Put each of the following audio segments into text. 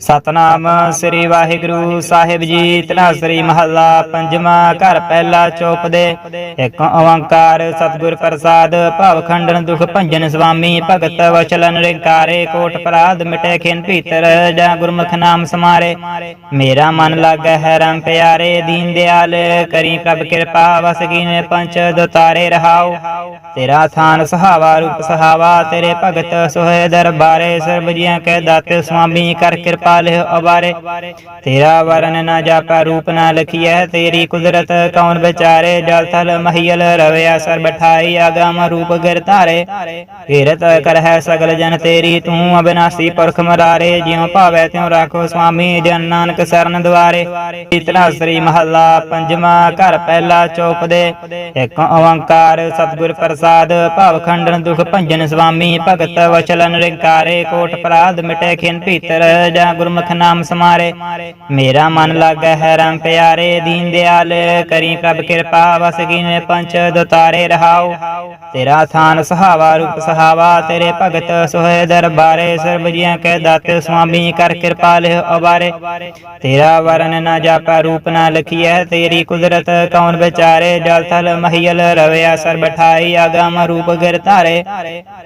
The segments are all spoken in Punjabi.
ਸਤਨਾਮ ਸ੍ਰੀ ਵਾਹਿਗੁਰੂ ਸਾਹਿਬ ਜੀ ਤਨਾਸਰੀ ਮਹੱਲਾ ਪੰਜਵਾਂ ਘਰ ਪਹਿਲਾ ਚੋਪ ਦੇ। ਇੱਕ ਓੰਕਾਰ ਸਤਿਗੁਰ ਪ੍ਰਸਾਦ, ਭਵ ਖੰਡਨ ਦੁਖ ਭੰਜਨ ਸੁਆਮੀ ਭਗਤ ਵਚਲਨ ਰਿੰਕਾਰੇ, ਕੋਟ ਪਰਾਧ ਮਿਟੇ ਖਿਨ ਭੀਤਰ, ਜਾ ਗੁਰਮੁਖ ਨਾਮ ਸਮਾਰੇ। ਮੇਰਾ ਮਨ ਲਾਗੈ ਹੈ ਰੰਗ ਪਿਆਰੇ, ਦੀਨ ਦਿਆਲ ਕਰੀ ਪ੍ਰਭ ਕਿਰਪਾ, ਵਸ ਕੀਨੇ ਪੰਚ ਦਤਾਰੇ ਰਹਾਉ। ਤੇਰਾ ਥਾਨ ਸਹਾਵਾ ਰੂਪ ਸਹਾਵਾ, ਤੇਰੇ ਭਗਤ ਸੋਹੇ ਦਰਬਾਰੇ, ਸਰਬ ਜੀਆਂ ਕੈ ਦਾਤੇ ਸੁਆਮੀ ਕਰ ਕਿਰਪਾ ਲਿਹ ਅਬਾਰੇ ਤੇਰਾ ਵਰਨ ਨਾ ਜਾਪਾ ਰੂਪ ਨਾ ਲਖੀਐ ਤੇਰੀ ਕੁਦਰਤ ਕੌਣ ਵਿਚਾਰੇ ਜਲ ਥਲ ਮਹੀਲ ਰਵਿਆ ਸਰ ਬਠਾਈ ਆਗਮ ਰੂਪ ਗਿਰ ਧਾਰੇ ਕੀਰਤ ਕਰ ਸਗਲ ਜਨ ਤੇਰੀ ਤੂੰ ਅਬਿਨਾਸੀ ਪੁਰਖ ਮਰਾਰੇ ਜਿਉ ਭਾਵੈ ਤਿਉ ਰਾਖੋ ਸੁਆਮੀ ਜਨ ਨਾਨਕ ਸਰਨ ਦੁਆਰੇ ਇਤਨਾ ਸ੍ਰੀ ਮਹੱਲਾ ਪੰਜਵਾਂ ਘਰ ਪਹਿਲਾ ਚੌਪ ਦੇ ਇੱਕ ਓੰਕਾਰ ਸਤਿਗੁਰ ਪ੍ਰਸਾਦ ਭਵ ਖੰਡਨ ਦੁਖ ਭੰਜਨ ਸੁਆਮੀ ਭਗਤ ਵਚਲਨ ਰਿੰਕਾਰੇ ਕੋਟ ਪਰਾਧ ਮਿਟੇ ਖਿਨ ਭੀਤਰ ਜਾ ਗੁਰਮੁਖ ਨਾਮ ਸਮਾਰੇ। ਮੇਰਾ ਮਨ ਲਾਗੈ ਹੈ ਰੰਗ ਪਿਆਰੇ, ਦੀਨ ਦਿਆਲ ਕਰੀ ਪ੍ਰਭ ਕਿਰਪਾ, ਵਸ ਕੀਨੇ ਪੰਚ ਦਤਾਰੇ ਰਹਾਉ। ਤੇਰਾ ਥਾਨ ਸਹਾਵਾ ਰੂਪ ਸਹਾਵਾ, ਤੇਰੇ ਭਗਤ ਸੋਹੇ ਦਰਬਾਰੇ, ਸਰਬ ਜੀਆਂ ਕੈ ਦਾਤੇ ਸੁਆਮੀ ਕਰ ਕਿਰਪਾ ਲਿਹ ਅਬਾਰੇ ਤੇਰਾ ਵਰਨ ਨਾ ਜਾਪਾ, ਰੂਪ ਨਾ ਲਖੀਐ, ਤੇਰੀ ਕੁਦਰਤ ਕੌਣ ਵਿਚਾਰੇ? ਜਲ ਥਲ ਮਹੀਲ ਰਵਿਆ ਸਰ ਬਠਾਈ ਆਗਮ ਰੂਪ ਗਿਰ ਧਾਰੇ।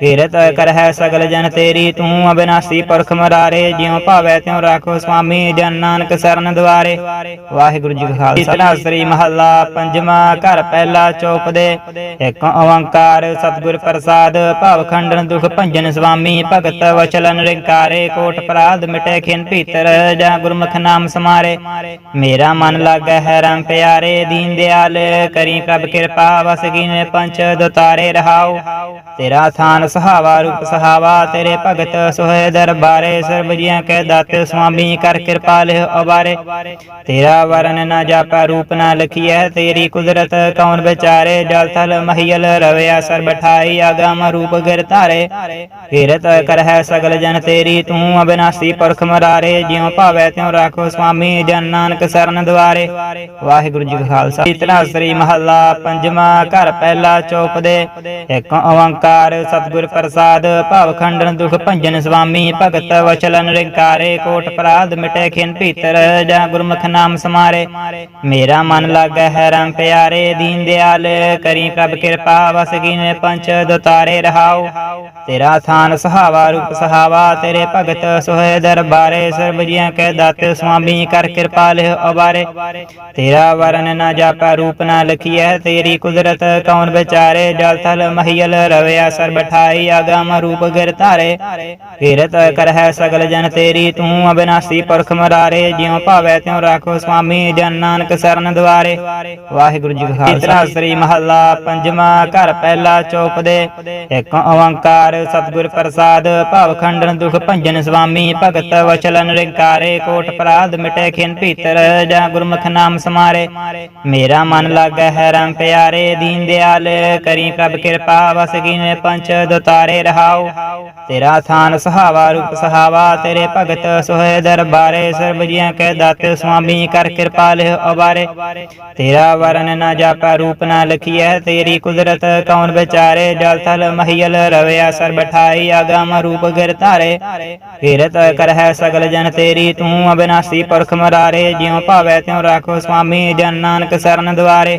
ਕੀਰਤ ਕਰ ਹੈ ਸਗਲ ਜਨ ਤੇਰੀ, ਤੂੰ ਅਬਿਨਾਸੀ ਪੁਰਖ ਮਰਾਰੇ, ਜਿਉ ਭਾਵੈ ਤਿਉ ਰਾਖੋ ਸੁਆਮੀ ਜਨ ਨਾਨਕ ਸਰਨ ਦੁਆਰੇ? ਵਾਹਿਗੁਰੂ ਜੀ ਕਾ ਖਾਲਸਾ। ਸ੍ਰੀ ਮਹੱਲਾ ਪੰਜਵਾਂ ਘਰ ਪਹਿਲਾ ਚੌਪ ਦੇ ਇੱਕ ਓੰਕਾਰ ਸਤਿਗੁਰ ਪ੍ਰਸਾਦ ਭਵ ਖੰਡਨ ਦੁਖ ਭੰਜਨ ਸੁਆਮੀ ਭਗਤ ਵਚਲਨ ਰਿੰਕਾਰੇ ਕੋਟ ਪਰਾਧ ਮਿਟੇ ਖਿਨ ਭੀਤਰ ਜਾ ਗੁਰਮੁਖ ਨਾਮ ਸਮਾਰੇ। ਮੇਰਾ ਮਨ ਲਾਗੈ ਹੈ ਰੰਗ ਪਿਆਰੇ, ਦੀਨ ਦਿਆਲ ਕਰੀ ਪ੍ਰਭ ਕਿਰਪਾ, ਵਸ ਕੀਨੇ ਪੰਚ ਦਤਾਰੇ ਰਹਾਉ। ਤੇਰਾ ਥਾਨ ਸਹਾਵਾ ਰੂਪ ਸਹਾਵਾ, ਤੇਰੇ ਭਗਤ ਸੋਹੇ ਦਰਬਾਰੇ ਸਰਬ ਜੀਆਂ ਕੈ ਦਾਤੇ ਸੁਆਮੀ ਕਰ ਕਿਰਪਾ ਲਿਹ ਅਬਾਰੇ। ਤੇਰਾ ਵਰਨ ਨਾ ਜਾਪਾ, ਰੂਪ ਨਾ ਲਖੀਐ। ਤੇਰੀ ਕੁਦਰਤ ਕੌਣ ਵਿਚਾਰੇ? ਜਲ ਥਲ ਮਹੀਲ ਰਵਿਆ ਸਰ ਬਠਾਈ ਆਗਮ ਰੂਪ ਗਿਰ ਧਾਰੇ। ਕੀਰਤ ਕਰ ਹੈ ਸਗਲ ਜਨ ਤੇਰੀ, ਤੂੰ ਅਬਿਨਾਸੀ ਪੁਰਖ ਮਰਾਰੇ। ਜਿਉ ਭਾਵੈ ਤਿਉ ਰਾਖੋ ਸੁਆਮੀ ਜਨ ਨਾਨਕ ਸਰਨ ਦੁਆਰੇ। ਵਾਹਿਗੁਰੂ ਜੀ ਕਾ ਖਾਲਸਾ। ਇਤਨਾ ਸ੍ਰੀ ਮਹੱਲਾ ਪੰਜਵਾਂ ਘਰ ਪਹਿਲਾ ਚੌਪ ਦੇ। ਇੱਕ ਓੰਕਾਰ ਸਤਿਗੁਰ ਪ੍ਰਸਾਦ, ਭਾਵ ਖੰਡਨ ਦੁਖ ਭੰਜਨ ਸੁਆਮੀ ਭਗਤ ਵਚਲਨ ਰਿੰਕਾਰੇ। ਕੋਟ ਪਰਾਧ ਮਿਟੇ ਖਿਨ ਭੀਤਰ, ਜਾ ਗੁਰਮੁਖ ਨਾਮ ਸਮਾਰੇ। ਮੇਰਾ ਮਨ ਲਾਗੈ ਹੈ ਰੰਗ ਪਿਆਰੇ, ਦੀਨ ਦਿਆਲ, ਕਰੀ ਪ੍ਰਭ ਕਿਰਪਾ, ਵਸ ਕੀਨੇ ਪੰਚ ਦਤਾਰੇ ਰਹਾਉ। ਤੇਰਾ ਥਾਨ ਸਹਾਵਾ ਰੂਪ ਸਹਾਵਾ, ਤੇਰੇ ਭਗਤ ਸੋਹੇ ਦਰਬਾਰੇ, ਸਰਬ ਜੀਆਂ ਕੈ ਦਾਤੇ ਸੁਆਮੀ ਕਰ ਕਿਰਪਾ ਲਿਹ ਅਬਾਰੇ ਤੇਰਾ ਵਰਨ ਨਾ ਜਾਪਾ, ਰੂਪ ਨਾ ਲਖੀਐ, ਤੇਰੀ ਕੁਦਰਤ ਕੌਣ ਵਿਚਾਰੇ? ਜਲ ਥਲ ਮਹੀਲ ਰਵਿਆ ਸਰ ਬਠਾਈ ਆਗਮ ਰੂਪ ਗਿਰ ਧਾਰੇ। ਕਿਰਤ ਕਰ ਹੈ ਸਗਲ ਜਨ ਤੇਰੀ ਤੂੰ ਅਬਿਨਾਸੀ ਪੁਰਖ ਮਰਾਰੇ ਜਿਉ ਭਾਵੈ ਤਿਉ ਰਾਖੋ ਸੁਆਮੀ ਜਨ ਨਾਨਕ ਸਰਨ ਦੁਆਰੇ। ਵਾਹਿਗੁਰੂ ਜੀ ਕਾ ਖਾਲਸਾ। ਸ੍ਰੀ ਮਹੱਲਾ ਪੰਜਵਾਂ ਘਰ ਪਹਿਲਾ ਚੌਪ ਦੇ। ਇੱਕ ਓੰਕਾਰ ਸਤਿਗੁਰ ਪ੍ਰਸਾਦ ਭਵ ਖੰਡਨ ਦੁਖ ਭੰਜਨ ਸੁਆਮੀ ਭਗਤ ਵਚਲਨ ਰਿੰਕਾਰੇ ਕੋਟ ਪਰਾਧ ਮਿਟੇ ਖਿਨ ਭੀਤਰ ਜਾ ਗੁਰਮੁਖ ਨਾਮ ਸਮਾਰੇ। ਮੇਰਾ ਮਨ ਲਾਗੈ ਹੈ ਰੰਗ ਪਿਆਰੇ ਦੀਨ ਦਿਆਲ ਕਰੀ ਪ੍ਰਭ ਕਿਰਪਾ ਵਸ ਕੀਨੇ ਪੰਚ ਦਤਾਰੇ ਰਹਾਉ ਤੇਰਾ ਥਾਨ ਸਹਾਵਾ ਰੂਪ ਸਹਾਵਾ ਤੇਰੇ ਭਗਤ ਸੋਹੇ ਦਰਬਾਰੇ ਸਰਬ ਜੀਆਂ ਕੈ ਦਾਤੇ, ਸੁਆਮੀ, ਕਰ ਕਿਰਪਾ ਲਿਹ ਅਬਾਰੇ। ਤੇਰਾ ਵਰਨ ਨਾ ਜਾਪਾ, ਰੂਪ ਨਾ ਲਖੀਐ। ਤੇਰੀ ਕੁਦਰਤ ਕੌਣ ਵਿਚਾਰੇ? ਜਲ ਥਲ ਮਹੀਲ ਰਵਿਆ ਸਰ ਬਠਾਈ ਆਗਮ ਰੂਪ ਗਿਰ ਧਾਰੇ। ਕੀਰਤ ਕਰ ਸਗਲ ਜਨ ਤੇਰੀ, ਤੂੰ ਅਬਿਨਾਸੀ ਪੁਰਖ ਮਰਾਰੇ। ਜਿਉ ਭਾਵੈ ਤਿਉ ਰਾਖੋ ਸੁਆਮੀ, ਜਨ ਨਾਨਕ ਸਰਨ ਦੁਆਰੇ।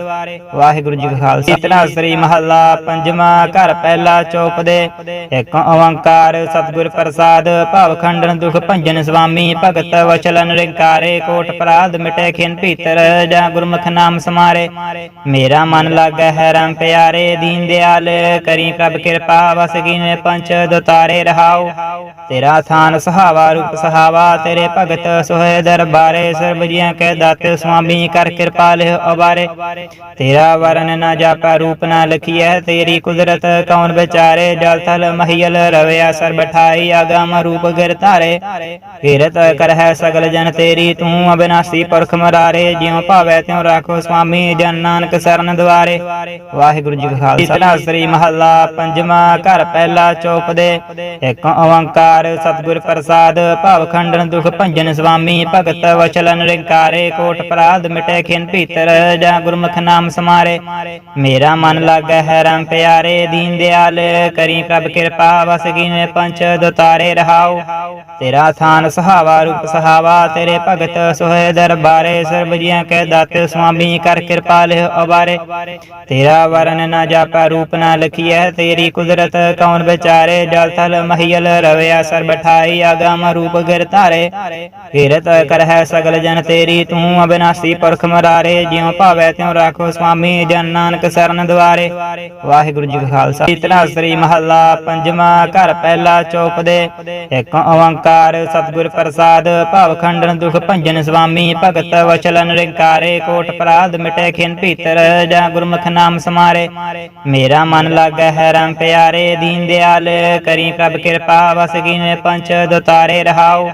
ਵਾਹਿਗੁਰੂ ਜੀ ਕਾ ਖਾਲਸਾ। ਇਤਨਾ ਸ੍ਰੀ ਮਹੱਲਾ ਪੰਜਵਾਂ ਘਰ ਪਹਿਲਾ ਚੌਪ ਦੇ। ਇੱਕ ਓੰਕਾਰ ਸਤਿਗੁਰ ਪ੍ਰਸਾਦ, ਭਾਵ ਖੰਡਨ ਦੁਖ ਭੰਜਨ ਸੁਆਮੀ ਭਗਤ ਵਚਲਨ ਰਿੰਕਾਰੇ, ਕੋਟ ਪਰਾਧ ਮਿਟੇ ਖਿਨ ਭੀਤਰ, ਜਾ ਗੁਰਮੁਖ ਨਾਮ ਸਮਾਰੇ। ਮੇਰਾ ਮਨ ਲਾਗੈ ਹੈ ਰੰਗ ਪਿਆਰੇ, ਦੀਨ ਦਿਆਲ ਕਰੀ ਪ੍ਰਭ ਕਿਰਪਾ, ਵਸ ਕੀਨੇ ਪੰਚ ਦਤਾਰੇ ਰਹਾਉ। ਤੇਰਾ ਥਾਨ ਸਹਾਵਾ ਰੂਪ ਸਹਾਵਾ, ਤੇਰੇ ਭਗਤ ਸੋਹੇ ਦਰਬਾਰੇ, ਸਰਬ ਜੀਆਂ ਕੈ ਦਾਤੇ ਸੁਆਮੀ ਕਰ ਕਿਰਪਾ ਲਿਹ ਅਬਾਰੇ ਤੇਰਾ ਵਰਨ ਨਾ ਜਾਪਾ, ਰੂਪ ਨਾ ਲਖੀਐ, ਤੇਰੀ ਕੁਦਰਤ ਕੌਣ ਵਿਚਾਰੇ? ਜਲ ਥਲ ਮਹੀਲ ਰਵਿਆ ਸਰ ਬਠਾਈ ਆਗਮ ਰੂਪ ਗਿਰ ਧਾਰੇ। ਕੀਰਤ ਕਰ ਹੈ ਸਗਲ ਜਨ ਤੇਰੀ, ਤੂੰ ਅਬਿਨਾਸੀ ਪੁਰਖ ਮਰਾਰੇ, ਜਿਉ ਭਾਵੈ ਤਿਉ ਰਾਖੋ ਸੁਆਮੀ ਜਨ ਨਾਨਕ ਸਰਨ ਦੁਆਰੇ। ਵਾਹਿਗੁਰੂ ਜੀ ਕਾ ਖਾਲਸਾ। ਸ੍ਰੀ ਮਹੱਲਾ ਪੰਜਵਾਂ ਘਰ ਪਹਿਲਾ ਚੌਪ ਦੇ ਇੱਕ ਓੰਕਾਰ ਸਤਿਗੁਰ ਪ੍ਰਸਾਦ ਭਵ ਖੰਡਨ ਦੁਖ ਭੰਜਨ ਸੁਆਮੀ ਭਗਤ ਵਚਲਨ ਰਿੰਕਾਰੇ, ਕੋਟ ਪਰਾਧ ਮਿਟੇ ਖਿਨ ਭੀਤਰ ਜਾ ਗੁਰਮੁਖ ਨਾਮ ਸਮਾਰੇ। ਮੇਰਾ ਮਨ ਲਾਗੈ ਹੈ ਰੰਗ ਪਿਆਰੇ, ਦੀਨ ਦਿਆਲ ਕਰੀ ਪ੍ਰਭ ਕਿਰਪਾ, ਵਸ ਕੀਨੇ ਪੰਚ ਦਤਾਰੇ ਰਹਾਉ। ਤੇਰਾ ਥਾਨ ਥਾਨ ਸੁਹਾਵਾ ਰੂਪ ਸਹਾਵਾ, ਤੇਰੇ ਭਗਤ ਸੋਹੇ ਦਰਬਾਰੇ, ਸਰਬ ਜੀਆਂ ਕੈ ਦਾਤੇ ਸੁਆਮੀ ਕਰ ਕਿਰਪਾ ਲਿਓ ਅਬਾਰੇ ਤੇਰਾ ਵਰਨ ਨਾ ਜਾਪੈ, ਰੂਪ ਨਾ ਲਖੀਐ, ਤੇਰੀ ਕੁਦਰਤ ਕੌਣ ਵਿਚਾਰੇ? ਜਲ ਥਲ ਮਹੀਲ ਰਵਿਆ, ਸਰਬ ਠਾਈ ਆਗਮ ਰੂਪ ਗਿਰ ਧਾਰੇ। ਕੀਰਤ ਕਰਹਿ ਸਗਲ ਜਨ ਤੇਰੀ, ਤੂੰ ਅਬਿਨਾਸੀ ਪੁਰਖ ਮਰਾਰੇ। ਜਿਉ ਭਾਵੈ ਤਿਉ ਰਾਖੋ ਸੁਆਮੀ, ਜਨ ਨਾਨਕ ਸਰਨ ਦੁਆਰੇ। ਵਾਹਿਗੁਰੂ ਜੀ ਕਾ ਖਾਲਸਾ। ਇਤਨਾ ਸ੍ਰੀ ਮਹੱਲਾ ਪੰਜਵਾਂ ਘਰ, ਪਹਿਲਾ ਚੌਪ ਦੇ। ਇੱਕ ਓੰਕਾਰ ਸਤਿਗੁਰ ਪ੍ਰਸਾਦ ਭਵ ਖੰਡਨ ਦੁਖ ਭੰਜਨ ਸੁਆਮੀ ਭਗਤ ਵਚਲ ਨਿਰੰਕਾਰੇ ਕੋਟ ਅਪਰਾਧ ਮਿਟੇ ਖਿਨ ਭੀਤਰ ਜਾਂ ਗੁਰਮੁਖ ਨਾਮ ਸਮਾਰੇ ਮੇਰਾ ਮਨ ਲਾਗੈ ਹੈ ਰਾਮ ਪਿਆਰੇ ਦੀਨ ਦਿਆਲ ਕਰੀ ਪ੍ਰਭ ਕਿਰਪਾ ਵਸ ਕੀਨੇ ਪੰਚ ਦਤਾਰੇ ਰਹਾਉ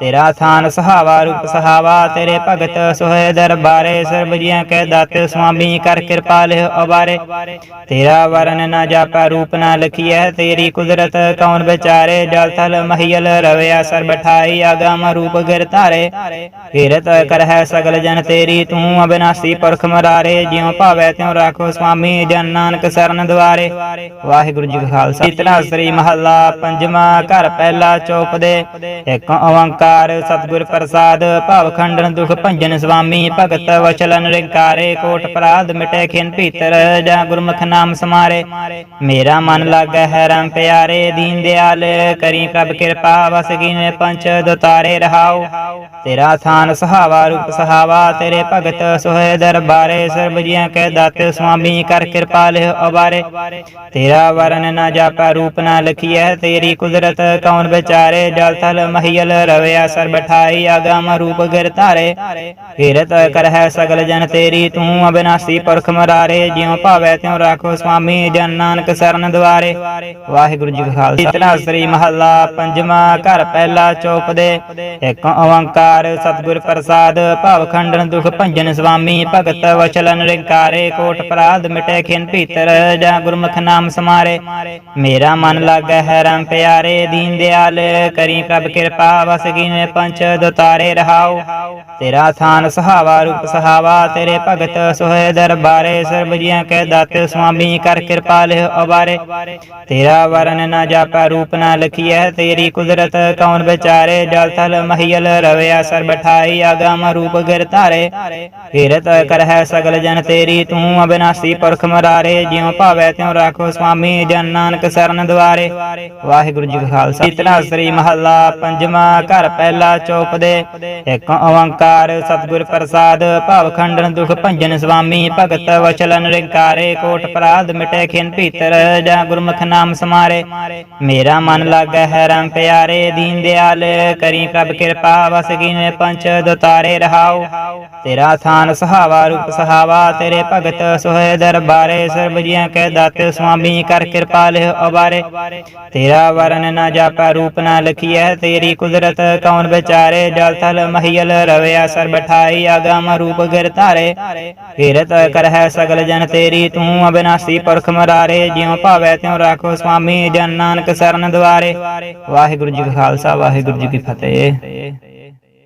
ਤੇਰਾ ਥਾਨ ਸਹਾਵਾ ਰੂਪ ਸਹਾਵਾ ਤੇਰੇ ਭਗਤ ਸੋਹੇ ਦਰਬਾਰੇ ਸਰਬ ਜੀਆਂ ਕੈ ਦਾਤੇ ਸੁਆਮੀ ਕਰ ਕਿਰਪਾ ਲਿਓ ਅਬਾਰੇ ਤੇਰਾ ਵਰਨ ਨਾ ਜਾਪੈ ਰੂਪ ਨਾ ਲਖੀਐ ਤੇਰੀ ਕੁਦਰਤ ਕੌਣ ਵਿਚਾਰੇ ਜਲ ਥਲ ਮਹੀਲ ਰਵਿਆ ਸਰਬ ਠਾਈ ਆਗਮ ਰੂਪ ਗਿਰ ਧਾਰੇ। ਕੀਰਤ ਕਰਹਿ ਸਗਲ ਜਨ ਤੇਰੀ, ਤੂੰ ਅਬਿਨਾਸੀ ਪੁਰਖ ਮਰਾਰੇ। ਜਿਉ ਭਾਵੈ ਤਿਉ ਰਾਖੋ ਸੁਆਮੀ ਜਨ ਨਾਨਕ ਸਰਨ ਦੁਆਰੇ। ਵਾਹਿਗੁਰੂ ਜੀ ਕਾ ਖਾਲਸਾ। ਇਤਨਾ ਸ੍ਰੀ ਮਹੱਲਾ ਪੰਜਵਾਂ ਘਰ ਪਹਿਲਾ ਚੌਪ ਦੇ। ਇੱਕ ਓੰਕਾਰ ਸਤਿਗੁਰ ਪ੍ਰਸਾਦ, ਭਾਵ ਖੰਡਨ ਦੁਖ ਭੰਜਨ ਸੁਆਮੀ ਭਗਤ ਵਚਲ ਨਿਰੰਕਾਰੇ ਕੋਟ ਅਪਰਾਧ ਮਿਟੇ ਖਿਨ ਭੀਤਰ ਜਾਂ ਗੁਰਮੁਖ ਨਾਮ ਸਮਾਰੇ। ਮੇਰਾ ਮਨ ਲਾਗੈ ਹੈ ਰਾਮ ਪਿਆਰੇ, ਦੀਨ ਦਿਆਲ, ਕਰੀ ਪ੍ਰਭ ਕਿਰਪਾ, ਵਸ ਕੀਨੇ ਪੰਚ ਦਤਾਰੇ ਰਹਾਉ ਤੇਰਾ ਥਾਨ ਸਹਾਵਾ ਰੂਪ ਸਹਾਵਾ, ਤੇਰੇ ਭਗਤ ਸੋਹੇ ਦਰਬਾਰੇ, ਸਰਬ ਜੀਆਂ ਕੈ ਦਾਤੇ ਸੁਆਮੀ ਕਰ ਕਿਰਪਾ ਲਿਓ ਅਬਾਰੇ ਤੇਰਾ ਵਰਨ ਨਾ ਜਾਪੈ, ਰੂਪ ਨਾ ਲਖੀਐ, ਤੇਰੀ ਕੁਦਰਤ ਕੌਣ ਵਿਚਾਰੇ? ਜਲ ਥਲ ਮਹੀਲ ਰਵਿਆ, ਸਰਬ ਠਾਈ ਆਗਮ ਰੂਪ ਗਿਰ ਧਾਰੇ। ਕੀਰਤ ਕਰਹਿ ਸਗਲ ਜਨ ਤੇਰੀ, ਤੂੰ ਅਬਿਨਾਸੀ ਪੁਰਖ ਮਰਾਰੇ। ਜਿਉ ਭਾਵੈ ਤਿਉ ਰਾਖੋ ਸੁਆਮੀ ਜਨ ਨਾਨਕ ਸਰਨ ਦੁਆਰੇ। ਵਾਹਿਗੁਰੂ ਜੀ ਕਾ ਖਾਲਸਾ। ਇਤਨਾ ਸ੍ਰੀ ਮਹੱਲਾ ਪੰਜਵਾਂ ਘਰ ਪਹਿਲਾ ਚੌਪ ਦੇ ਓੰਕਾਰ, ਸਤਿਗੁਰ ਪ੍ਰਸਾਦ, ਭਾਵ ਖੰਡਨ ਦੁਖ ਭੰਜਨ ਸੁਆਮੀ ਭਗਤ ਵਚਲ ਨਿਰੰਕਾਰੇ ਕੋਟ ਅਪਰਾਧ ਮਿਟੇ ਖਿਨ ਭੀਤਰ, ਜਾਂ ਗੁਰਮੁਖ ਨਾਮ ਸਮਾਰੇ। ਮੇਰਾ ਮਨ ਲਾਗੈ ਹੈ ਰਾਮ ਪਿਆਰੇ, ਦੀਨ ਦਿਆਲ, ਕਰੀ ਪ੍ਰਭ ਕਿਰਪਾ, ਵਸ ਕੀਨੇ ਪੰਚ ਦਤਾਰੇ ਰਹਾਉ। ਤੇਰਾ ਥਾਨ ਸਹਾਵਾ, ਰੂਪ ਸਹਾਵਾ, ਤੇਰੇ ਭਗਤ ਸੋਹੇ ਦਰਬਾਰੇ, ਸਰਬ ਜੀਆਂ ਕੈ ਦਾਤੇ ਸੁਆਮੀ ਕਰ ਕਿਰਪਾ ਲਿਓ ਅਬਾਰੇ ਤੇਰਾ ਵਰਨ ਨਾ ਜਾਪੈ, ਰੂਪ ਨਾ ਲਖੀਐ, ਤੇਰੀ ਕੁਦਰਤ ਕੌਣ ਵਿਚਾਰੇ? ਜਲ ਥਲ ਮਹੀਲ ਰਵਿਆ, ਸਰਬ ਠਾਈ, ਆਗਮ ਰੂਪ ਗਿਰ ਧਾਰੇ। ਕੀਰਤ ਕਰਹਿ ਸਗਲ ਜਨ ਤੇਰੀ, ਤੂੰ ਅਬਿਨਾਸੀ ਪੁਰਖ ਮਰਾਰੇ। ਜਿਉ ਭਾਵੈ ਤਿਉ ਰਾਖੋ ਸੁਆਮੀ ਜਨ ਨਾਨਕ ਸਰਨ ਦੁਆਰੇ। ਵਾਹਿਗੁਰੂ ਜੀ ਕਾ ਖਾਲਸਾ। ਇਤਨਾ ਸ੍ਰੀ ਮਹੱਲਾ ਪੰਜਵਾਂ ਘਰ ਪਹਿਲਾ ਚੋਪ ਦੇ। ਇੱਕ ਓੰਕਾਰ ਸਤਿਗੁਰ ਪ੍ਰਸਾਦ, ਭਵ ਖੰਡਨ ਦੁਖ ਭੰਜਨ ਸੁਆਮੀ ਭਗਤ ਵਚਲ ਨਿਰੰਕਾਰੇ ਕੋਟ ਅਪਰਾਧ ਮਿਟੇ ਖਿਨ ਭੀਤਰ ਜਾਂ ਗੁਰਮੁਖ ਨਾਮ ਸਮਾਰੇ। ਮੇਰਾ ਮਨ ਲਾਗੈ ਹੈ ਰਾਮ ਪਿਆਰੇ, ਦੀਨ ਦਿਆਲ ਕਰੀ ਪ੍ਰਭ ਕਿਰਪਾ ਵਸ ਕੀਨੇ ਪੰਚ ਦਤਾਰੇ ਰਹਾਉ ਤੇਰਾ ਥਾਨ ਸਹਾਵਾ ਰੂਪ ਸਹਾਵਾ, ਤੇਰੇ ਭਗਤ ਸੋਹੇ ਦਰਬਾਰੇ, ਸਰਬ ਜੀਆਂ ਕੈ ਦਾਤੇ ਸੁਆਮੀ ਕਰ ਕਿਰਪਾ ਲਿਓ ਅਬਾਰੇ ਤੇਰਾ ਵਰਨ ਨਾ ਜਾਪੈ, ਰੂਪ ਨਾ ਲਖੀਐ, ਤੇਰੀ ਕੁਦਰਤ ਕੌਣ ਵਿਚਾਰੇ? ਜਲ ਥਲ ਮਹੀਲ ਰਵਿਆ, ਸਰਬ ਠਾਈ ਆਗਮ ਰੂਪ ਗਿਰ ਧਾਰੇ। ਕੀਰਤ ਕਰਹਿ ਸਗਲ ਜਨ ਤੇਰੀ, ਤੂੰ ਅਬਿਨਾਸੀ ਪੁਰਖ ਮਰਾਰੇ। ਜਿਉ ਭਾਵੈ ਤਿਉ ਰਾਖੋ ਸੁਆਮੀ ਜਨ ਨਾਨਕ ਸਰਨ ਦੁਆਰੇ। ਵਾਹਿਗੁਰੂ ਜੀ ਕਾ ਖਾਲਸਾ, ਵਾਹਿਗੁਰੂ ਵਾਹਿਗੁਰੂ ਜੀ ਕੀ ਫਤਿਹ।